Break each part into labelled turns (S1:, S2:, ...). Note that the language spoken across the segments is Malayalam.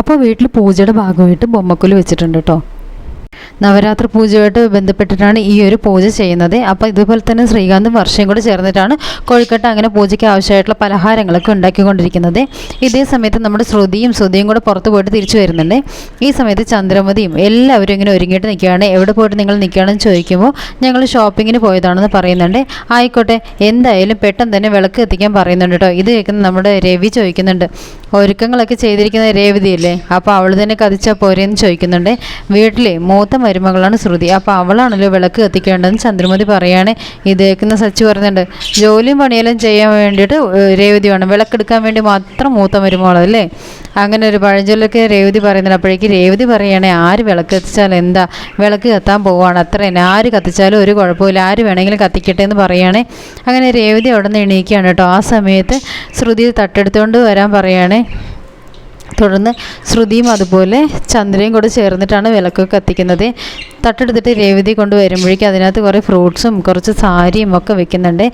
S1: അപ്പോൾ വീട്ടിൽ പൂജയുടെ ഭാഗമായിട്ട് ബൊമ്മക്കുൽ വെച്ചിട്ടുണ്ട് കേട്ടോ. നവരാത്രി പൂജയുമായിട്ട് ബന്ധപ്പെട്ടിട്ടാണ് ഈ ഒരു പൂജ ചെയ്യുന്നത്. അപ്പോൾ ഇതുപോലെ തന്നെ ശ്രീകാന്തും വർഷയും കൂടെ ചേർന്നിട്ടാണ് കോഴിക്കട്ട അങ്ങനെ പൂജയ്ക്ക് ആവശ്യമായിട്ടുള്ള പലഹാരങ്ങളൊക്കെ ഉണ്ടാക്കിക്കൊണ്ടിരിക്കുന്നത്. ഇതേ സമയത്ത് നമ്മുടെ ശ്രുതിയും ശ്രുതിയും കൂടെ പുറത്ത് പോയിട്ട് തിരിച്ചു വരുന്നുണ്ട്. ഈ സമയത്ത് ചന്ദ്രമതിയും എല്ലാവരും ഇങ്ങനെ ഒരുങ്ങിയിട്ട് നിൽക്കുകയാണ്. എവിടെ പോയിട്ട് നിങ്ങൾ നിൽക്കുകയാണെന്ന് ചോദിക്കുമ്പോൾ ഞങ്ങൾ ഷോപ്പിങ്ങിന് പോയതാണെന്ന് പറയുന്നുണ്ട്. ആയിക്കോട്ടെ എന്തായാലും പെട്ടെന്ന് തന്നെ വിളക്ക് എത്തിക്കാൻ പറയുന്നുണ്ട് കേട്ടോ. ഇത് കേൾക്കുന്ന നമ്മുടെ രവി ചോദിക്കുന്നുണ്ട്. ഒരുക്കങ്ങളൊക്കെ ചെയ്തിരിക്കുന്ന രേവതിയല്ലേ? അപ്പോൾ അവൾ തന്നെ കതിച്ചാൽ പോരെയെന്ന് ചോദിക്കുന്നുണ്ട്. വീട്ടിലെ മൂത്ത മരുമകളാണ് ശ്രുതി. അപ്പോൾ അവളാണല്ലോ വിളക്ക് കത്തിക്കേണ്ടതെന്ന് ചന്ദ്രമതി പറയാണ്. കേൾക്കുന്ന സച്ചു പറയുന്നുണ്ട് ജോലിയും പണിയെല്ലാം ചെയ്യാൻ വേണ്ടിയിട്ട് രേവതി വേണം വിളക്കെടുക്കാൻ വേണ്ടി മാത്രം മൂത്ത മരുമകളല്ലേ? അങ്ങനെ ഒരു പഴഞ്ചൊല്ലൊക്കെ രേവതി പറയുന്നുണ്ട്. അപ്പോഴേക്ക് രേവതി പറയണേ ആര് വിളക്ക് കത്തിച്ചാൽ എന്താ? വിളക്ക് കത്താൻ പോവാണ്. അത്ര തന്നെ. ആര് കത്തിച്ചാലും ഒരു കുഴപ്പമില്ല ആര് വേണമെങ്കിലും കത്തിക്കട്ടെ എന്ന് പറയുകയാണെ. അങ്ങനെ രേവതി അവിടെ നിന്ന് എണീക്കുകയാണ് കേട്ടോ. ആ സമയത്ത് ശ്രുതി തട്ടെടുത്തുകൊണ്ട് വരാൻ പറയുകയാണെ തുടർന്ന് ശ്രുതിയും അതുപോലെ ചന്ദ്രയും കൂടെ ചേർന്നിട്ടാണ് വിളക്കൊക്കെ കത്തിക്കുന്നത്. തട്ടെടുത്തിട്ട് രേവതി കൊണ്ട് വരുമ്പോഴേക്കും അതിനകത്ത് കുറേ ഫ്രൂട്ട്സും കുറച്ച് സാരിയും ഒക്കെ വെക്കുന്നുണ്ട്.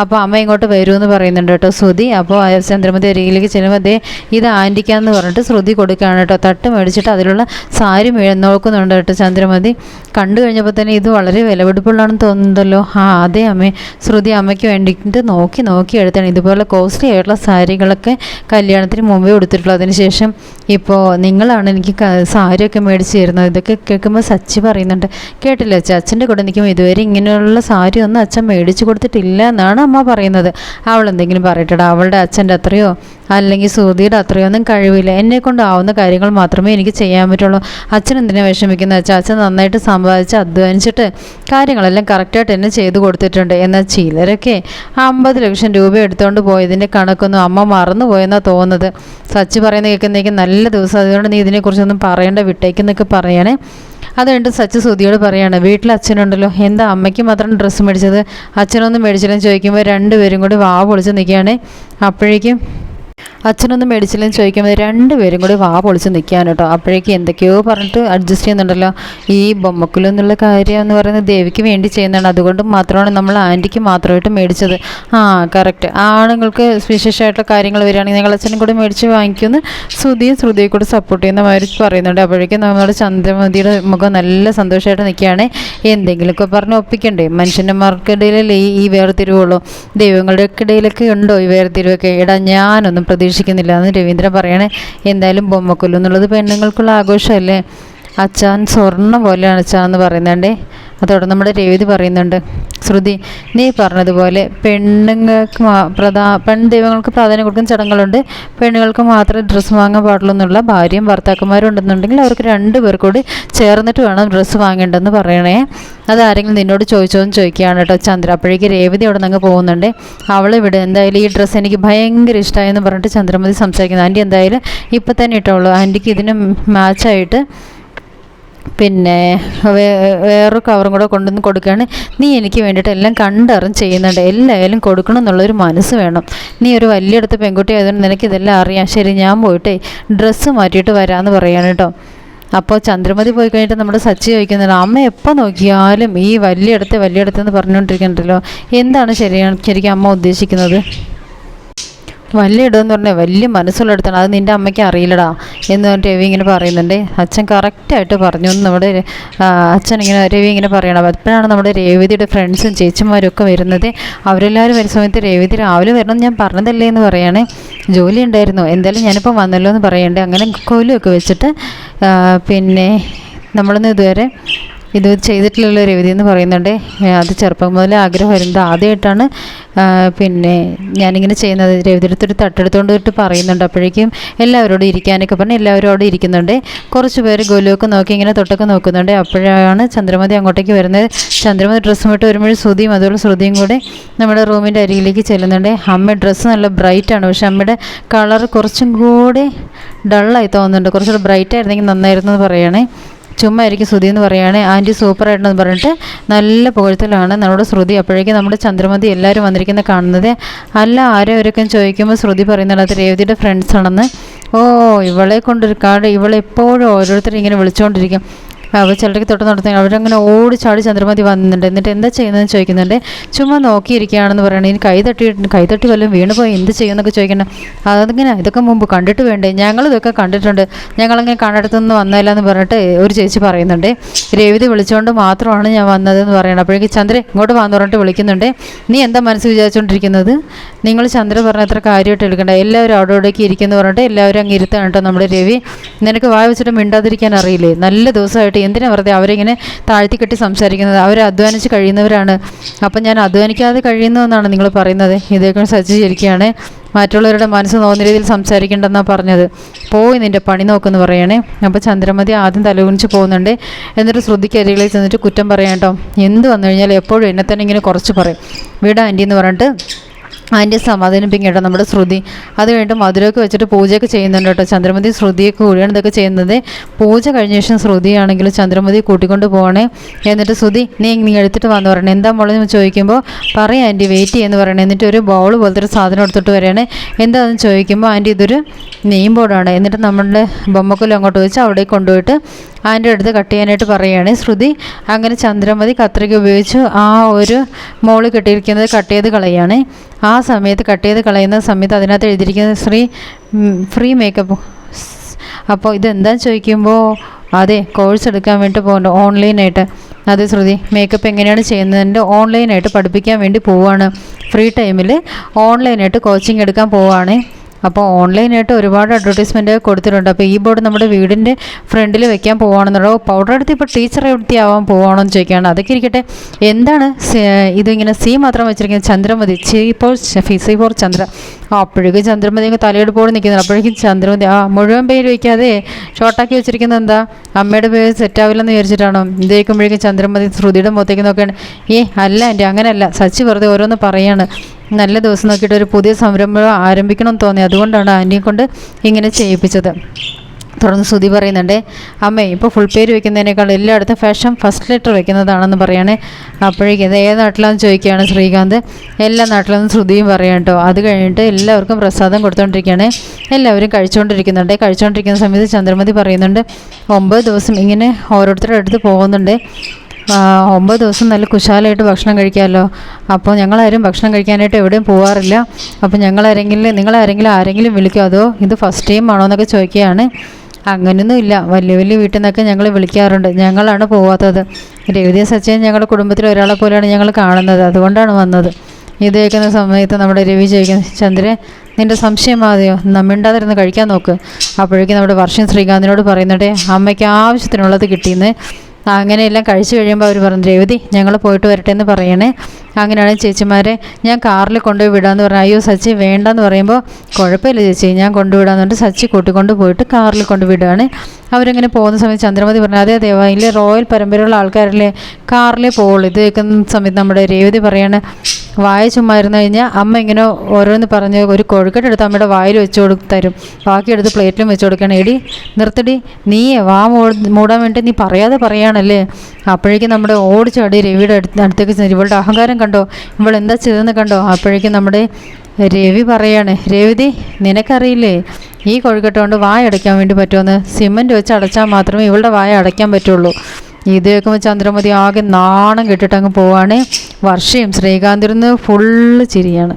S1: അപ്പോൾ അമ്മ ഇങ്ങോട്ട് വരുമെന്ന് പറയുന്നുണ്ട് കേട്ടോ ശ്രുതി. അപ്പോൾ ചന്ദ്രമതി അരികിലേക്ക് ചെല്ലുമ്പോൾ അതേ ഇത് ആന്റിക്കാന്ന് പറഞ്ഞിട്ട് ശ്രുതി കൊടുക്കുകയാണ് കേട്ടോ. തട്ട് മേടിച്ചിട്ട് അതിലുള്ള സാരി നോക്കുന്നുണ്ട് കേട്ടോ ചന്ദ്രമതി. കണ്ടു കഴിഞ്ഞപ്പോൾ തന്നെ ഇത് വളരെ വിലപിടിപ്പുള്ളതാണെന്ന് തോന്നുന്നുണ്ടല്ലോ. ആ അതെ അമ്മേ. ശ്രുതി അമ്മയ്ക്ക് വേണ്ടിയിട്ട് നോക്കി നോക്കി എടുത്താണ്. ഇതുപോലെ കോസ്റ്റ്ലി ആയിട്ടുള്ള സാരികളൊക്കെ കല്യാണത്തിന് മുമ്പേ കൊടുത്തിട്ടുള്ളൂ അതിനുശേഷം ഇപ്പോൾ നിങ്ങളാണ് എനിക്ക് സാരിയൊക്കെ മേടിച്ച് തരുന്നത് ഇതൊക്കെ കേൾക്കുമ്പോൾ സച്ചി പറയുന്നുണ്ട്. കേട്ടില്ല അച്ഛൻ അച്ഛന്റെ കൂടെ നിൽക്കുമ്പോൾ ഇതുവരെ ഇങ്ങനെയുള്ള സാരി ഒന്നും അച്ഛൻ മേടിച്ച് കൊടുത്തിട്ടില്ല എന്നാണ് അമ്മ പറയുന്നത്. അവൾ എന്തെങ്കിലും പറയട്ടെടാ. അവളുടെ അച്ഛന്റെ അത്രയോ അല്ലെങ്കിൽ സുധിയുടെ അത്രയൊന്നും കഴിവില്ല. എന്നെ കൊണ്ടാവുന്ന കാര്യങ്ങൾ മാത്രമേ എനിക്ക് ചെയ്യാൻ പറ്റുള്ളൂ. അച്ഛൻ എന്തിനാ വിഷമിക്കുന്നത്? വെച്ചാൽ അച്ഛൻ നന്നായിട്ട് സമ്പാദിച്ച് അധ്വാനിച്ചിട്ട് കാര്യങ്ങളെല്ലാം കറക്റ്റായിട്ട് എന്നെ ചെയ്തു കൊടുത്തിട്ടുണ്ട്. എന്നാൽ ചിലരൊക്കെ അമ്പത് ലക്ഷം രൂപ എടുത്തുകൊണ്ട് പോയതിന്റെ കണക്കൊന്നും അമ്മ മറന്നു പോയെന്നാണ് തോന്നുന്നത്. സച്ചി പറയുന്ന കേൾക്കുന്നേക്ക് നല്ല ദിവസം. അതുകൊണ്ട് നീ ഇതിനെക്കുറിച്ചൊന്നും പറയേണ്ട വിട്ടേക്കെന്നൊക്കെ പറയണേ. അത് കണ്ട് സച്ചി സുധിയോട് പറയാണ് വീട്ടിൽ അച്ഛനുണ്ടല്ലോ. എന്താ അമ്മയ്ക്ക് മാത്രം ഡ്രസ്സ് മേടിച്ചത്? അച്ഛനൊന്നും മേടിച്ചില്ലെന്ന് ചോദിക്കുമ്പോൾ രണ്ടുപേരും കൂടി വാ പൊളിച്ച് നിൽക്കുകയാണ്. അപ്പോഴേക്കും അച്ഛനൊന്നും മേടിച്ചില്ലെന്ന് ചോദിക്കുമ്പോൾ രണ്ടുപേരും കൂടി വാ പൊളിച്ച് നിൽക്കുകയാണ് കേട്ടോ. അപ്പോഴേക്ക് എന്തൊക്കെയോ പറഞ്ഞിട്ട് അഡ്ജസ്റ്റ് ചെയ്യുന്നുണ്ടല്ലോ. ഈ ബൊമ്മക്കുലം എന്നുള്ള കാര്യം എന്ന് പറയുന്നത് ദേവിക്ക് വേണ്ടി ചെയ്യുന്നതാണ്. അതുകൊണ്ട് മാത്രമാണ് നമ്മൾ ആന്റിക്ക് മാത്രമായിട്ട് മേടിച്ചത്. ആ കറക്റ്റ് ആണുങ്ങൾക്ക് വിശേഷമായിട്ടുള്ള കാര്യങ്ങൾ വരികയാണെങ്കിൽ ഞങ്ങൾ അച്ഛനും കൂടി മേടിച്ച് വാങ്ങിക്കുമെന്ന് ശ്രുതിയും ശ്രുതിയെ കൂടി സപ്പോർട്ട് ചെയ്യുന്ന മാതിരി പറയുന്നുണ്ട്. അപ്പോഴേക്കും നമ്മുടെ ചന്ദ്രമതിയുടെ മുഖം നല്ല സന്തോഷമായിട്ട് നിൽക്കുകയാണ്. എന്തെങ്കിലുമൊക്കെ പറഞ്ഞ് ഒപ്പിക്കണ്ടേ? മനുഷ്യന്മാർക്കിടയിലല്ലേ ഈ വേർതിരിവുള്ളൂ. ദൈവങ്ങളുടെ ഇടയിലൊക്കെ ഉണ്ടോ ഈ വേർതിരിവൊക്കെ? ഇടാ ഞാനൊന്നും പ്രതീക്ഷിക്കുന്നില്ല എന്ന് രവീന്ദ്രൻ പറയണേ. എന്തായാലും ബൊമ്മക്കൊല്ലു എന്നുള്ളത് പെണ്ണുങ്ങൾക്കുള്ള ആഘോഷമല്ലേ? അച്ഛൻ സ്വർണ പോലെയാണ് അച്ഛാന്ന് പറയുന്നുണ്ടേ. അതോടെ നമ്മുടെ രേവതി പറയുന്നുണ്ട് ശ്രുതി നീ പറഞ്ഞതുപോലെ പെണ്ണുങ്ങൾക്ക് പ്രധാ പെൺ ദൈവങ്ങൾക്ക് പ്രാധാന്യം കൊടുക്കുന്ന ചടങ്ങുകളുണ്ട്. പെണ്ണുങ്ങൾക്ക് മാത്രം ഡ്രസ്സ് വാങ്ങാൻ പാടുള്ളൂ എന്നുള്ള ഭാര്യയും ഭർത്താക്കന്മാരും ഉണ്ടെന്നുണ്ടെങ്കിൽ അവർക്ക് രണ്ട് പേർ കൂടി ചേർന്നിട്ട് വേണം ഡ്രസ്സ് വാങ്ങേണ്ടതെന്ന് പറയണേ. അതാരെങ്കിലും നിന്നോട് ചോദിച്ചോന്ന് ചോദിക്കുകയാണ് കേട്ടോ ചന്ദ്ര. അപ്പോഴേക്ക് രേവതി അവിടെ നിന്ന് പോകുന്നുണ്ട്. അവളിവിടെ എന്തായാലും ഈ ഡ്രസ്സ് എനിക്ക് ഭയങ്കര ഇഷ്ടമായെന്ന് പറഞ്ഞിട്ട് ചന്ദ്രമതി സംസാരിക്കുന്നത് ആന്റി എന്തായാലും ഇപ്പം തന്നെ ഇട്ടോളൂ. ആന്റിക്ക് ഇതിന് മാച്ചായിട്ട് പിന്നെ വേറൊരു കവറും കൂടെ കൊണ്ടുവന്ന് കൊടുക്കുകയാണ്. നീ എനിക്ക് വേണ്ടിയിട്ട് എല്ലാം കണ്ടറിഞ്ഞ് ചെയ്യുന്നുണ്ട്. എല്ലായാലും കൊടുക്കണം എന്നുള്ളൊരു മനസ്സ് വേണം. നീ ഒരു വലിയടുത്ത പെൺകുട്ടി ആയതുകൊണ്ട് നിനക്ക് ഇതെല്ലാം അറിയാം. ശരി ഞാൻ പോയിട്ട് ഡ്രസ്സ് മാറ്റിയിട്ട് വരാമെന്ന് പറയാണ് കേട്ടോ. അപ്പോൾ ചന്ദ്രമതി പോയി കഴിഞ്ഞിട്ട് നമ്മുടെ സച്ചി ചോദിക്കുന്നുണ്ട് അമ്മ എപ്പോൾ നോക്കിയാലും ഈ വലിയടത്ത് വലിയടത്ത് എന്ന് പറഞ്ഞുകൊണ്ടിരിക്കണ്ടല്ലോ എന്താണ് ശരിയാണ് ശരിക്കും അമ്മ ഉദ്ദേശിക്കുന്നത്? വലിയ ഇടമെന്ന് പറഞ്ഞാൽ വലിയ മനസ്സുള്ള ഇടത്താണ് അത് നിന്റെ അമ്മയ്ക്ക് അറിയില്ലടാ എന്ന് രവി ഇങ്ങനെ പറയുന്നുണ്ട്. അച്ഛൻ കറക്റ്റായിട്ട് പറഞ്ഞു. നമ്മുടെ അച്ഛൻ ഇങ്ങനെ രവി ഇങ്ങനെ പറയണം. അപ്പോഴാണ് നമ്മുടെ രേവതിയുടെ ഫ്രണ്ട്സും ചേച്ചിമാരും ഒക്കെ വരുന്നത്. അവരെല്ലാവരും വരുന്ന സമയത്ത് രേവതി രാവിലെ വരണം ഞാൻ പറഞ്ഞതല്ലേ എന്ന് പറയാണ്. ജോലി ഉണ്ടായിരുന്നു. എന്തായാലും ഞാനിപ്പോൾ വന്നല്ലോ എന്ന് പറയണ്ടേ. അങ്ങനെ കോലുമൊക്കെ വെച്ചിട്ട് പിന്നെ നമ്മളൊന്നും ഇതുവരെ ഇത് ചെയ്തിട്ടുള്ള രവതി എന്ന് പറയുന്നുണ്ട്. അത് ചെറുപ്പം മുതലേ വരുന്നത്. ആദ്യമായിട്ടാണ് പിന്നെ ഞാനിങ്ങനെ ചെയ്യുന്നത്. രവിയുടെ അടുത്തൊരു തട്ടെടുത്തുകൊണ്ട് വിട്ട് പറയുന്നുണ്ട്. അപ്പോഴേക്കും എല്ലാവരോടും ഇരിക്കാനൊക്കെ പറഞ്ഞ് എല്ലാവരോടും ഇരിക്കുന്നുണ്ട്. കുറച്ച് പേര് ഗോലുവൊക്കെ നോക്കി ഇങ്ങനെ തൊട്ടൊക്കെ നോക്കുന്നുണ്ട്. അപ്പോഴാണ് ചന്ദ്രമതി അങ്ങോട്ടേക്ക് വരുന്നത്. ചന്ദ്രമതി ഡ്രസ്സും ഇട്ട് വരുമ്പോൾ ശ്രുതിയും അതുപോലെ ശ്രുതിയും കൂടെ നമ്മുടെ റൂമിന്റെ അരികിലേക്ക് ചെല്ലുന്നുണ്ട്. അമ്മ ഡ്രസ്സ് നല്ല ബ്രൈറ്റാണ് പക്ഷെ അമ്മയുടെ കളർ കുറച്ചും കൂടെ ഡള്ളായി തോന്നുന്നുണ്ട്. കുറച്ചുകൂടെ ബ്രൈറ്റ് ആയിരുന്നെങ്കിൽ നന്നായിരുന്നു എന്ന് പറയണേ. ചുമ്മാ ആയിരിക്കും ശ്രുതി എന്ന് പറയുകയാണ് ആന്റി സൂപ്പർ ആയിട്ടെന്ന് പറഞ്ഞിട്ട് നല്ല പുകഴ്ത്തലാണ്. നമ്മുടെ ശ്രുതി അപ്പോഴേക്കും നമ്മുടെ ചന്ദ്രമതി എല്ലാവരും വന്നിരിക്കുന്ന കാണുന്നത്. അല്ല ആരോ ചോദിക്കുമ്പോൾ ശ്രുതി പറയുന്നത് രേവതിയുടെ ഫ്രണ്ട്സ് ആണെന്ന്. ഓ ഇവളെ കൊണ്ടൊരു കാട് ഇവളെപ്പോഴും ഓരോരുത്തരും ഇങ്ങനെ വിളിച്ചുകൊണ്ടിരിക്കും അപ്പോൾ ചിലർക്ക് തൊട്ട് നടത്തി അവരങ്ങനെ ഓടി ചാടി ചന്ദ്രമതി വന്നിട്ടുണ്ട്. എന്നിട്ട് എന്താ ചെയ്യുന്നതെന്ന് ചോദിക്കുന്നുണ്ട്. ചുമ്മാ നോക്കിയിരിക്കുകയാണെന്ന് പറയണേ. ഇനി കൈ തട്ടി കൈ തട്ടി വല്ലതും വീണ് പോയി എന്ത് ചെയ്യുമെന്നൊക്കെ ചോദിക്കണം. അതങ്ങനെ ഇതൊക്കെ മുമ്പ് കണ്ടിട്ട് വേണ്ടേ? ഞങ്ങൾ ഇതൊക്കെ കണ്ടിട്ടുണ്ട്. ഞങ്ങളങ്ങനെ കണ്ടിടത്തുനിന്ന് വന്നതല്ല എന്ന് പറഞ്ഞിട്ട് ഒരു ചേച്ചി പറയുന്നുണ്ട്. രേവതി വിളിച്ചുകൊണ്ട് മാത്രമാണ് ഞാൻ വന്നതെന്ന് പറയണം. അപ്പോഴേക്കും ചന്ദ്രൻ ഇങ്ങോട്ട് വന്നു പറഞ്ഞിട്ട് വിളിക്കുന്നുണ്ട്. നീ എന്താ മനസ്സ് വിചാരിച്ചുകൊണ്ടിരിക്കുന്നത് നിങ്ങൾ ചന്ദ്ര പറഞ്ഞ അത്ര കാര്യമായിട്ട് എടുക്കണ്ട. എല്ലാവരും അവിടെ ഇവിടേക്ക് ഇരിക്കുന്നു പറഞ്ഞിട്ട് എല്ലാവരും അങ്ങ് ഇരുത്താണ് കേട്ടോ നമ്മുടെ രവി. നിനക്ക് വായ വെച്ചിട്ട് മിണ്ടാതിരിക്കാൻ അറിയില്ലേ? നല്ല ദിവസമായിട്ട് എന്തിനാ വെറുതെ അവരിങ്ങനെ താഴ്ത്തി കെട്ടി സംസാരിക്കുന്നത്? അവർ അധ്വാനിച്ച് കഴിയുന്നവരാണ്. അപ്പം ഞാൻ അധ്വാനിക്കാതെ കഴിയുന്നതെന്നാണ് നിങ്ങൾ പറയുന്നത്. ഇതേക്കും സജ്ജീകരിക്കുകയാണ് മറ്റുള്ളവരുടെ മനസ്സ് നോന്ന രീതിയിൽ സംസാരിക്കേണ്ടെന്നാണ് പറഞ്ഞത്. പോയി നിന്റെ പണി നോക്കുമെന്ന് പറയണേ. അപ്പോൾ ചന്ദ്രമതി ആദ്യം തലകുനിച്ച് പോകുന്നുണ്ട്. എന്നിട്ട് ശ്രദ്ധിക്കരികളിൽ ചെന്നിട്ട് കുറ്റം പറയാം കേട്ടോ. എന്ത് വന്നു കഴിഞ്ഞാൽ എപ്പോഴും എന്നെ തന്നെ ഇങ്ങനെ കുറച്ച് പറയും. വീടാ ആന്റി എന്ന് പറഞ്ഞിട്ട് ആന്റി സമാധാനിപ്പിക്കും കേട്ടോ നമ്മുടെ ശ്രുതി. അത് കഴിഞ്ഞിട്ട് മധുരമൊക്കെ വെച്ചിട്ട് പൂജയൊക്കെ ചെയ്യുന്നുണ്ട് കേട്ടോ. ചന്ദ്രമതി ശ്രുതിയൊക്കെ കൂടിയാണ് ഇതൊക്കെ ചെയ്യുന്നത്. പൂജ കഴിഞ്ഞ ശേഷം ശ്രുതിയാണെങ്കിൽ ചന്ദ്രമതി കൂട്ടിക്കൊണ്ട് പോകണേ എന്നിട്ട് ശ്രുതി നീ നീ എടുത്തിട്ട് വന്ന് പറയണേ. എന്താ മോളെന്ന് ചോദിക്കുമ്പോൾ പറയാം ആന്റി വെയിറ്റ് ചെയ്യുന്നു പറയണേ. എന്നിട്ട് ഒരു ബൗൾ പോലത്തെ ഒരു സാധനം എടുത്തിട്ട് വരികയാണ്. എന്താണെന്ന് ചോദിക്കുമ്പോൾ ആന്റി ഇതൊരു നെയിം ബോർഡാണ് എന്നിട്ട് നമ്മളുടെ ബൊമ്മക്കൊല്ലം അങ്ങോട്ട് വെച്ച് അവിടെ കൊണ്ടുപോയിട്ട് ആന്റെ അടുത്ത് കട്ട് ചെയ്യാനായിട്ട് പറയുകയാണ്. ശ്രുതി അങ്ങനെ ചന്ദ്രമതി കത്രിക ഉപയോഗിച്ച് ആ ഒരു മോൾ കെട്ടിയിരിക്കുന്നത് കട്ട് ചെയ്ത് കളയാണ്. ആ സമയത്ത് കട്ട് ചെയ്ത് കളയുന്ന സമയത്ത് അതിനകത്ത് എഴുതിയിരിക്കുന്നത് ശ്രീ ഫ്രീ മേക്കപ്പ്. അപ്പോൾ ഇതെന്താ ചോദിക്കുമ്പോൾ അതെ കോഴ്സ് എടുക്കാൻ വേണ്ടി പോകുന്നുണ്ട് ഓൺലൈനായിട്ട്. അതെ ശ്രുതി മേക്കപ്പ് എങ്ങനെയാണ് ചെയ്യുന്നതിന്റെ ഓൺലൈനായിട്ട് പഠിപ്പിക്കാൻ വേണ്ടി പോവുകയാണ് ഫ്രീ ടൈമിൽ ഓൺലൈനായിട്ട് കോച്ചിങ് എടുക്കാൻ പോവുകയാണ് അപ്പോൾ ഓൺലൈനായിട്ട് ഒരുപാട് അഡ്വർടൈസ്മെന്റ് കൊടുത്തിട്ടുണ്ട്. അപ്പോൾ ഈ ബോർഡ് നമ്മുടെ വീടിന്റെ ഫ്രണ്ടിൽ വെക്കാൻ പോവുകയാണെന്നുണ്ടോ പൗഡർ എടുത്ത് ഇപ്പോൾ ടീച്ചർ എടുത്തി ആവാൻ എന്ന് ചോദിക്കുകയാണ്. അതൊക്കെ ഇരിക്കട്ടെ. എന്താണ് സ- ഇതിങ്ങനെ സി മാത്രം വെച്ചിരിക്കുന്നത്? ചന്ദ്രമതി. ചി ഇപ്പോൾ ഫിസി ഫോർ ചന്ദ്ര. അപ്പോഴേക്കും ചന്ദ്രമതി അങ്ങ് തലയെടുപ്പോട് നിൽക്കുന്നത് അപ്പോഴേക്കും ചന്ദ്രമതി ആ മുഴുവൻ പേര് വയ്ക്കാതെ ഷോർട്ടാക്കി വെച്ചിരിക്കുന്നത് എന്താ? അമ്മയുടെ പേര് സെറ്റാവില്ലെന്ന് വിചാരിച്ചിട്ടാണോ? ഇത് കേൾക്കുമ്പോഴേക്കും ചന്ദ്രമതി ശ്രുതിയുടെ മുഖത്തേക്ക് നോക്കുകയാണ്. ഏ അല്ല എന്റെ അങ്ങനെയല്ല സച്ചി വെറുതെ ഓരോന്ന് പറയാണ്. നല്ല ദിവസം നോക്കിയിട്ട് ഒരു പുതിയ സംരംഭം ആരംഭിക്കണം തോന്നി. അതുകൊണ്ടാണ് ആന്റിയെ കൊണ്ട് ഇങ്ങനെ ചെയ്യിപ്പിച്ചത്. തുടർന്ന് ശ്രുതി പറയുന്നുണ്ട് അമ്മേ ഇപ്പോൾ ഫുൾ പേര് വെക്കുന്നതിനേക്കാൾ എല്ലായിടത്തും ഫാഷൻ ഫസ്റ്റ് ലെറ്റർ വെക്കുന്നതാണെന്ന് പറയുകയാണെ അപ്പോഴേക്കും ഇത് ഏത് നാട്ടിലാണെന്ന് ചോദിക്കുകയാണ് ശ്രീകാന്ത്. എല്ലാ നാട്ടിലും ശ്രുതിയും പറയാം കേട്ടോ. അത് കഴിഞ്ഞിട്ട് എല്ലാവർക്കും പ്രസാദം കൊടുത്തുകൊണ്ടിരിക്കുകയാണ് എല്ലാവരും കഴിച്ചുകൊണ്ടിരിക്കുന്നുണ്ട് കഴിച്ചുകൊണ്ടിരിക്കുന്ന സമയത്ത് ചന്ദ്രമതി പറയുന്നുണ്ട് ഒമ്പത് ദിവസം ഇങ്ങനെ ഓരോരുത്തരുടെ അടുത്ത് പോകുന്നുണ്ട്. ഒമ്പത് ദിവസം നല്ല കുശാലായിട്ട് ഭക്ഷണം കഴിക്കാമല്ലോ അപ്പോൾ ഞങ്ങളാരും ഭക്ഷണം കഴിക്കാനായിട്ട് എവിടെയും പോകാറില്ല അപ്പോൾ ഞങ്ങളാരെങ്കിലും നിങ്ങളാരെങ്കിലും ആരെങ്കിലും വിളിക്കുമോ അതോ ഇത് ഫസ്റ്റ് ടൈം ആണോ എന്നൊക്കെ ചോദിക്കുകയാണ്. അങ്ങനെയൊന്നും ഇല്ല. വലിയ വലിയ വീട്ടിൽ നിന്നൊക്കെ ഞങ്ങൾ വിളിക്കാറുണ്ട്. ഞങ്ങളാണ് പോവാത്തത്. രവിതയ സച്ചൻ ഞങ്ങളുടെ കുടുംബത്തിലെ ഒരാളെ പോലെയാണ് ഞങ്ങൾ കാണുന്നത്. അതുകൊണ്ടാണ് വന്നത്. ഇത് കേൾക്കുന്ന സമയത്ത് നമ്മുടെ രവി ചോദിക്കുന്നത് ചന്ദ്രൻ നിന്റെ സംശയം മാതിയോ നമ്മിണ്ടാതിരുന്ന് കഴിക്കാൻ നോക്ക്. അപ്പോഴേക്കും നമ്മുടെ വർഷം ശ്രീകാന്തിനോട് പറയുന്നുണ്ടേ അമ്മയ്ക്ക് ആവശ്യത്തിനുള്ളത് കിട്ടിയെന്ന്. അങ്ങനെയെല്ലാം കഴിച്ചു കഴിയുമ്പോൾ അവർ പറഞ്ഞു രേവതി ഞങ്ങൾ പോയിട്ട് വരട്ടെ എന്ന് പറയണേ. അങ്ങനെയാണ് ചേച്ചിമാരെ ഞാൻ കാറിൽ കൊണ്ടുപോയി വിടാമെന്ന് പറഞ്ഞു അയ്യോ സച്ചി വേണ്ടെന്ന് പറയുമ്പോൾ കുഴപ്പമില്ല ചേച്ചി ഞാൻ കൊണ്ടുവിടാന്ന് പറഞ്ഞിട്ട് സച്ചി കൂട്ടിക്കൊണ്ട് പോയിട്ട് കാറിൽ കൊണ്ടുവിടുകയാണ് അവരിങ്ങനെ പോകുന്ന സമയത്ത് ചന്ദ്രമതി പറഞ്ഞു അതേ ദേവാ റോയൽ പരമ്പരയുള്ള ആൾക്കാരല്ലേ കാറിൽ പോവുള്ളൂ. ഇത് കേൾക്കുന്ന സമയത്ത് നമ്മുടെ രേവതി പറയാണ് വായ ചുമ്മാ ഇരുന്ന് കഴിഞ്ഞാൽ അമ്മ ഇങ്ങനെ ഓരോന്ന് പറഞ്ഞ് ഒരു കൊഴുക്കട്ട് എടുത്ത് അമ്മയുടെ വായിൽ വെച്ച് കൊടുത്തരും ബാക്കി എടുത്ത് പ്ലേറ്റിലും വെച്ച് കൊടുക്കണം എടി നിർത്തടി. നീ വാ മൂട്- മൂടാൻ വേണ്ടി നീ പറയാതെ പറയാണല്ലേ അപ്പോഴേക്കും നമ്മുടെ ഓടിച്ചാടി രവിയുടെ അടുത്ത് അടുത്തേക്ക് ഇവളുടെ അഹങ്കാരം കണ്ടോ? ഇവൾ എന്താ ചെയ്തെന്ന് കണ്ടോ? അപ്പോഴേക്കും നമ്മുടെ രവി പറയാണ് രവിതി നിനക്കറിയില്ലേ? ഈ കൊഴുക്കട്ട കൊണ്ട് വായ അടയ്ക്കാൻ വേണ്ടി പറ്റുമെന്ന് സിമന്റ് വെച്ച് അടച്ചാൽ മാത്രമേ ഇവളുടെ വായ അടയ്ക്കാൻ പറ്റുള്ളൂ. ഇത് കേൾക്കുമ്പോൾ ചന്ദ്രമതി ആകെ നാണം കെട്ടിട്ട് അങ്ങ് പോവാണ്. വർഷയും ശ്രീകാന്തിരുന്ന് ഫുള്ള് ചിരിയാണ്.